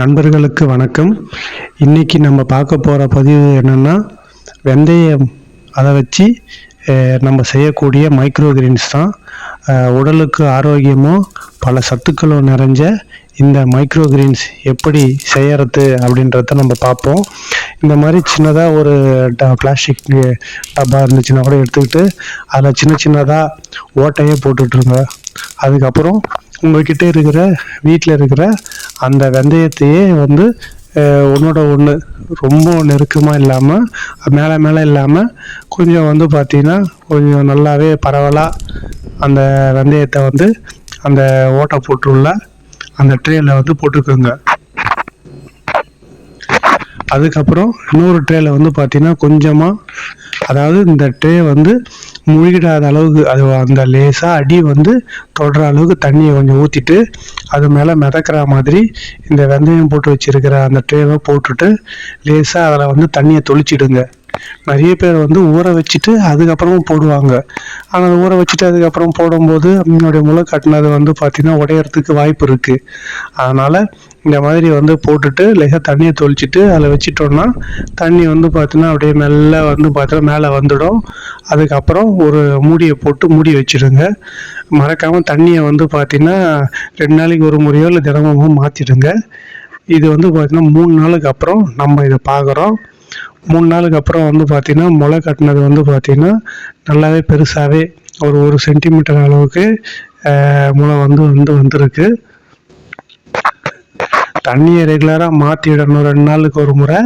நண்பர்களுக்கு வணக்கம். இன்றைக்கி நம்ம பார்க்க போகிற பதிவு என்னென்னா வெந்தயம் அதை வச்சு நம்ம செய்யக்கூடிய மைக்ரோ கிரீன்ஸ் தான். உடலுக்கு ஆரோக்கியமும் பல சத்துக்களும் நிறைஞ்ச இந்த மைக்ரோ கிரீன்ஸ் எப்படி செய்யறது அப்படின்றத நம்ம பார்ப்போம். இந்த மாதிரி சின்னதாக ஒரு ட பிளாஸ்டிக் டப்பா இருந்துச்சுன்னா கூட எடுத்துக்கிட்டு அதில் சின்ன சின்னதாக ஓட்டையே போட்டுட்ருங்க அதுக்கப்புறம் உங்கள்கிட்ட இருக்கிற வீட்டில் இருக்கிற அந்த வெந்தயத்தையே வந்து ஒன்றோட ஒன்று ரொம்ப நெருக்கமாக இல்லாமல் மேலே மேலே இல்லாமல் கொஞ்சம் வந்து பார்த்தீங்கன்னா கொஞ்சம் நல்லாவே பரவலாக அந்த வெந்தயத்தை வந்து அந்த ஓட்டை போட்டுள்ள அந்த ட்ரேயில் வந்து போட்டுக்கோங்க. அதுக்கப்புறம் இன்னொரு ட்ரேயில் வந்து பார்த்தீங்கன்னா கொஞ்சமாக அதாவது இந்த ட்ரே வந்து மூழ்கிடாத அளவுக்கு அது அந்த லேசாக அடி வந்து தொடுற அளவுக்கு தண்ணியை கொஞ்சம் ஊற்றிட்டு அது மேலே மிதக்கிற மாதிரி இந்த வெந்தயம் போட்டு வச்சுருக்கிற அந்த ட்ரேவை போட்டுட்டு லேசாக அதில் வந்து தண்ணியை தொளிச்சிடுங்க. நிறைய பேர் வந்து ஊற வச்சுட்டு அதுக்கப்புறமும் போடுவாங்க. ஆனால் ஊற வச்சுட்டு அதுக்கப்புறம் போடும்போது அதனுடைய முளை கட்டினது வந்து பார்த்திங்கன்னா உடையறதுக்கு வாய்ப்பு இருக்குது அதனால் இந்த மாதிரி வந்து போட்டுட்டு லேசாக தண்ணியை தொளிச்சிட்டு அதில் வச்சிட்டோம்னா தண்ணி வந்து பார்த்தோன்னா அப்படியே மெல்ல வந்து பார்த்தோன்னா மேலே வந்துடும். அதுக்கப்புறம் ஒரு மூடியை போட்டு மூடி வச்சிடுங்க மறக்காமல் தண்ணியை வந்து பார்த்தீங்கன்னா ரெண்டு நாளைக்கு ஒரு முறையோ இல்லை தினமும் மாற்றிடுங்க இது வந்து பார்த்தீங்கன்னா மூணு நாளுக்கு அப்புறம் நம்ம இதை பார்க்குறோம் மூணு நாளுக்கு அப்புறம் வந்து பார்த்திங்கன்னா முளை கட்டினது வந்து பார்த்திங்கன்னா நல்லாவே பெருசாகவே ஒரு ஒரு சென்டிமீட்டர் அளவுக்கு முளை வந்து வந்து வந்திருக்கு. தண்ணியை ரெகுலராக மாற்றிடணும் ரெண்டு நாளுக்கு ஒரு முறை.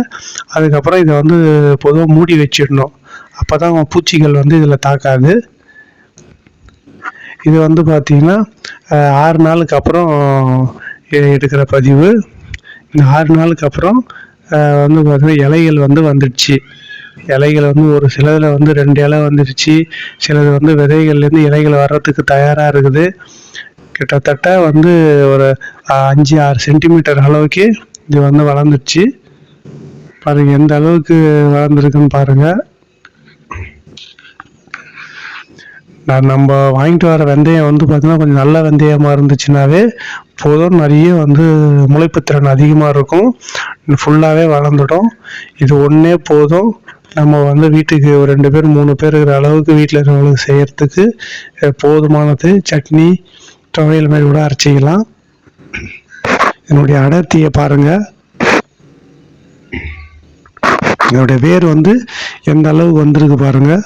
அதுக்கப்புறம் இதை வந்து பொதுவாக மூடி வச்சிடணும். அப்போ தான் பூச்சிகள் வந்து இதில் தாக்காது. இது வந்து பார்த்திங்கன்னா ஆறு நாளுக்கு அப்புறம் எடுக்கிற பதிவு. இந்த ஆறு நாளுக்கு அப்புறம் வந்து பார்த்திங்கன்னா இலைகள் வந்து வந்துடுச்சு. இலைகள் வந்து ஒரு சிலதில் வந்து ரெண்டு இலை வந்துடுச்சு. சிலது வந்து விதைகள்லேருந்து இலைகள் வர்றதுக்கு தயாராக இருக்குது. கிட்டத்தட்ட வந்து ஒரு அஞ்சு ஆறு சென்டிமீட்டர் அளவுக்கு இது வந்து வளர்ந்துடுச்சு பாருங்க எந்த அளவுக்கு வளர்ந்துருக்குன்னு பாருங்க. நான் நம்ம வாங்கிட்டு வர வெந்தயம் வந்து பார்த்தீங்கன்னா கொஞ்சம் நல்ல வெந்தயமாக இருந்துச்சுனாவே போதும். நிறைய வந்து முளைப்புத்திறன் அதிகமாக இருக்கும். ஃபுல்லாகவே வளர்ந்துடும். இது ஒன்றே போதும். நம்ம வந்து வீட்டுக்கு ஒரு ரெண்டு பேர் மூணு பேர் இருக்கிற அளவுக்கு வீட்டில் இருக்கிறவங்களுக்கு செய்கிறதுக்கு போதுமானது. சட்னி துவையல் மாதிரி கூட அரைச்சிக்கலாம். என்னுடைய அடர்த்தியை பாருங்கள் என்னுடைய வேர் வந்து எந்த அளவுக்கு வந்திருக்கு பாருங்கள்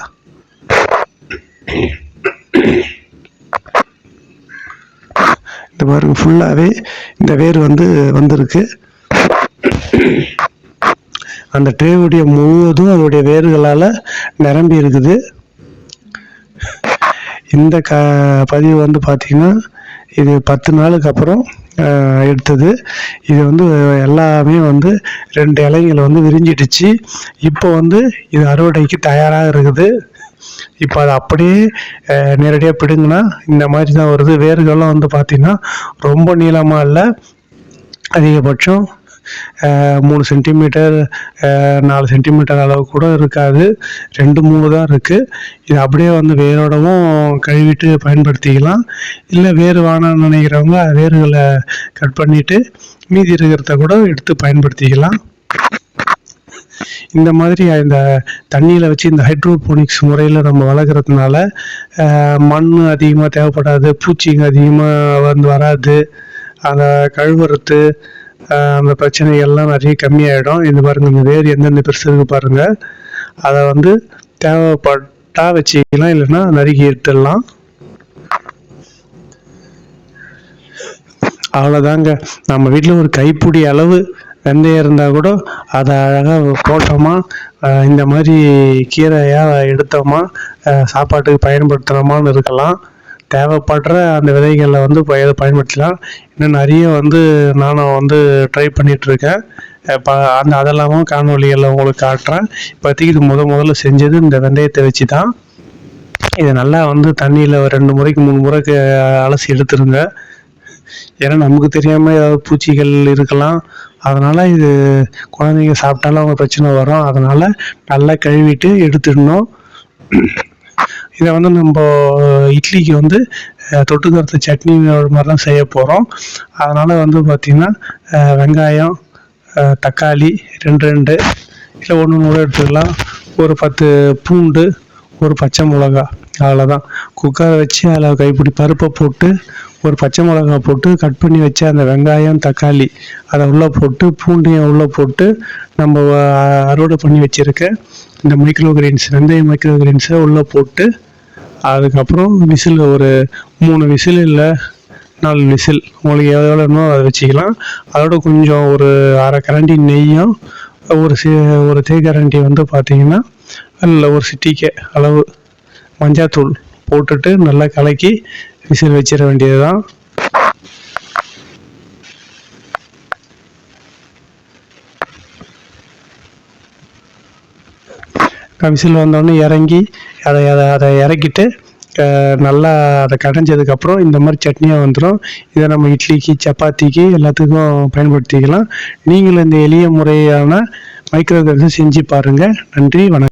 இந்த பாருங்க ஃபுல்லாகவே இந்த வேர் வந்து வந்திருக்கு. அந்த ட்ரேவுடைய முழுவதும் அதனுடைய வேர்களால் நிரம்பி இருக்குது. இந்த க பதிவு வந்து பார்த்திங்கன்னா இது பத்து நாளுக்கு அப்புறம் எடுத்தது. இது வந்து எல்லாமே வந்து ரெண்டு இலைங்களை வந்து விரிஞ்சிடுச்சு. இப்போ வந்து இது அறுவடைக்கு தயாராக இருக்குது. இப்போ அது அப்படியே நேரடியாக பிடுங்கினா இந்த மாதிரி தான் வருது. வேர்கள்லாம் வந்து பார்த்திங்கன்னா ரொம்ப நீளமாக இல்லை அதிகபட்சம் மூணு சென்டிமீட்டர் நாலு சென்டிமீட்டர் அளவு கூட இருக்காது. ரெண்டு மூணு தான் இருக்குது இது அப்படியே வந்து வேரோடவும் கழுவிட்டு பயன்படுத்திக்கலாம். இல்லை வேறு வேணாம்னு நினைக்கிறவங்க வேர்களை கட் பண்ணிவிட்டு மீதி இருக்கிறத கூட எடுத்து பயன்படுத்திக்கலாம். இந்த மாதிரி இந்த தண்ணியில் வச்சு இந்த ஹைட்ரோபோனிக்ஸ் முறையில் நம்ம வளர்க்குறதுனால மண் அதிகமாக தேவைப்படாது பூச்சிங்க அதிகமாக வந்து வராது. அதை கழுவுறது ஆஹ் அந்த பிரச்சனைகள்லாம் நிறைய கம்மியாயிடும். இந்த பாருங்க இந்த வேர் எந்தெந்த பெருசு இருக்கு பாருங்க. அதை வந்து தேவைப்பட்டா வச்சுக்கலாம் இல்லைன்னா நறுக்கி எடுத்துடலாம். அவ்வளோதாங்க நம்ம வீட்டில் ஒரு கைப்பிடி அளவு வெந்தயம் இருந்தால் கூட அதை அழகாக போட்டோமா ஆஹ் இந்த மாதிரி கீரையாக எடுத்தோமா சாப்பாட்டுக்கு பயன்படுத்துகிறோமான்னு இருக்கலாம். தேவைப்படுற அந்த விதைகளில் வந்து பய பயன்படுத்தலாம். இன்னும் நிறைய வந்து நானும் வந்து ட்ரை பண்ணிகிட்ருக்கேன் இப்போ அந்த அதெல்லாமும் காணொலிகளில் உங்களுக்கு காட்டுறேன். இப்போதைக்கு இது முத முதல்ல செஞ்சது இந்த வெந்தயத்தை வச்சு தான் இதை நல்லா வந்து தண்ணியில் ஒரு ரெண்டு முறைக்கு மூணு முறைக்கு அலசி எடுத்துருங்க. ஏன்னா நமக்கு தெரியாமல் ஏதாவது பூச்சிகள் இருக்கலாம். அதனால் இது குழந்தைங்க சாப்பிட்டாலும் அவங்க பிரச்சனை வரும். அதனால் நல்லா கழுவிட்டு எடுத்துடணும். இதை வந்து நம்ம இட்லிக்கு வந்து தொட்டு தொட்டுக்கரத்து சட்னி மாதிரி தான் செய்ய போகிறோம் அதனால் வந்து பார்த்திங்கன்னா வெங்காயம் தக்காளி ரெண்டு ரெண்டு இல்லை ஒன்று கூட எடுத்துக்கலாம். ஒரு பத்து பூண்டு ஒரு பச்சை மிளகா அவ்வளோதான் குக்கரை வச்சு அதில் கைப்பிடி பருப்பை போட்டு ஒரு பச்சை மிளகா போட்டு கட் பண்ணி வச்ச அந்த வெங்காயம் தக்காளி அதை உள்ளே போட்டு பூண்டையும் உள்ளே போட்டு நம்ம அறுவடை பண்ணி வச்சுருக்க இந்த மைக்ரோ கிரெயின்ஸ் வெந்தய மைக்ரோ கிரெயின்ஸை உள்ளே போட்டு அதுக்கப்புறம் விசில் ஒரு மூணு விசில் இல்லை நாலு விசில். உங்களுக்கு எவ்வளோ வேணுமோ அதை வச்சுக்கலாம். அதோட கொஞ்சம் ஒரு அரை கரண்டி நெய்யும் ஒரு சி ஒரு தேக்கரண்டி வந்து பார்த்தீங்கன்னா இல்லை ஒரு சிட்டிக்கை அளவு மஞ்சாத்தூள் போட்டுட்டு நல்லா கலக்கி விசில் வச்சிட வேண்டியது தான் விசில் வந்தோடனே இறங்கி அதை அதை அதை இறக்கிட்டு நல்லா அதை கடைஞ்சதுக்கப்புறம் இந்த மாதிரி சட்னியாக வந்துடும் இதை நம்ம இட்லிக்கு சப்பாத்திக்கு எல்லாத்துக்கும் பயன்படுத்திக்கலாம். நீங்களும் இந்த எளிய முறையான மைக்ரோவேவ் செஞ்சு பாருங்கள் நன்றி வணக்கம்.